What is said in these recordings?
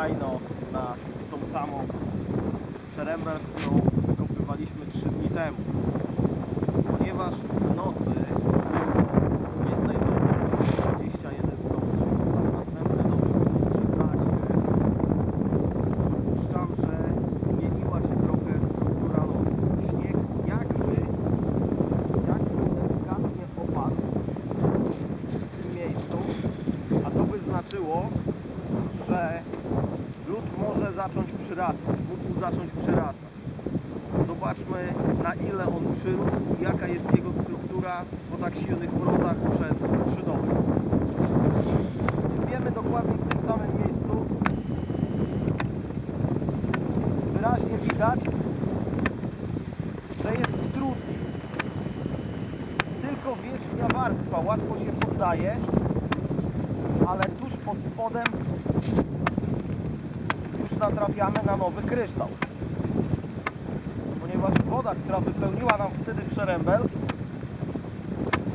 stajno na tą samą przerębel, którą wykopywaliśmy 3 dni temu. Ponieważ w nocy było jednej dobie 21 stopni, a w następnej dobie było 16, przypuszczam, że zmieniła się trochę struktura lodu. Śnieg jakby, jakby delikatnie opadł w tym miejscu, a to by znaczyło, że zacząć przyrastać, mógł zacząć przyrastać. Zobaczmy na ile on przyrósł jaka jest jego struktura po tak silnych mrozach przez 3 doby. Wiemy dokładnie w tym samym miejscu. Wyraźnie widać, że jest trudniej. Tylko wierzchnia warstwa łatwo się poddaje, ale tuż pod spodem natrafiamy na nowy kryształ. Ponieważ woda, która wypełniła nam wtedy przerębel,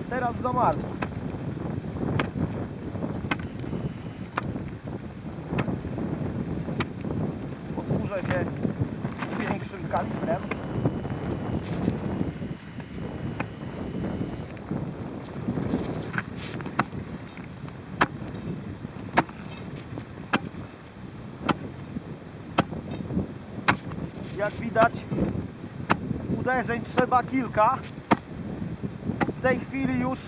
teraz zamarzła. Posłużę się większym kalibrem. Jak widać, uderzeń trzeba kilka. W tej chwili już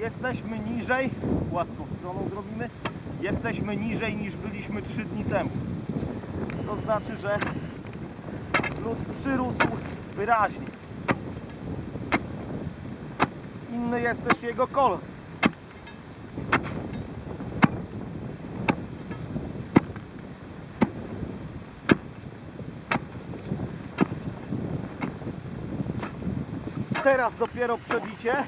jesteśmy niżej, łaską stroną zrobimy, jesteśmy niżej niż byliśmy 3 dni temu. To znaczy, że lód przyrósł wyraźnie. Inny jest też jego kolor. Teraz dopiero przebicie.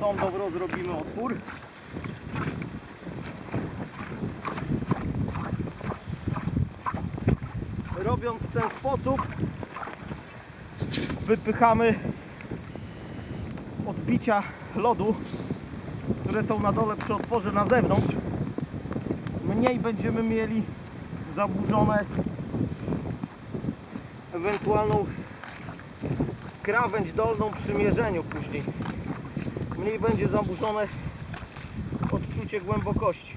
Są dobro, zrobimy otwór. Robiąc w ten sposób wypychamy odbicia lodu, które są na dole przy otworze na zewnątrz mniej będziemy mieli zaburzone ewentualną krawędź dolną przy mierzeniu później. Mniej będzie zaburzone odczucie głębokości.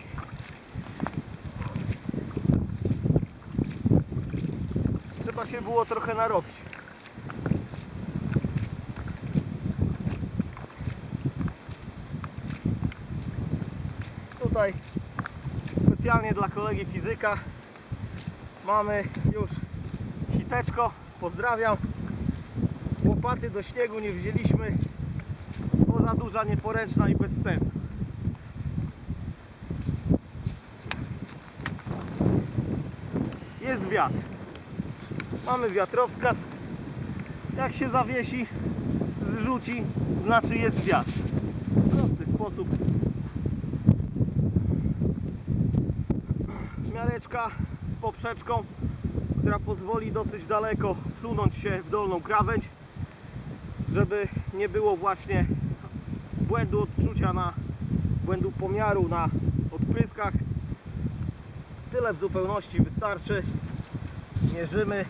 Trzeba się było trochę narobić. Tutaj specjalnie dla kolegi fizyka. Mamy już siteczko pozdrawiam. Łopaty do śniegu nie wzięliśmy bo za duża, nieporęczna i bez sensu. Jest wiatr. Mamy wiatrowskaz. Jak się zawiesi zrzuci znaczy jest wiatr. W prosty sposób z poprzeczką, która pozwoli dosyć daleko wsunąć się w dolną krawędź, żeby nie było właśnie błędu odczucia na błędu pomiaru na odpryskach. Tyle w zupełności wystarczy. Mierzymy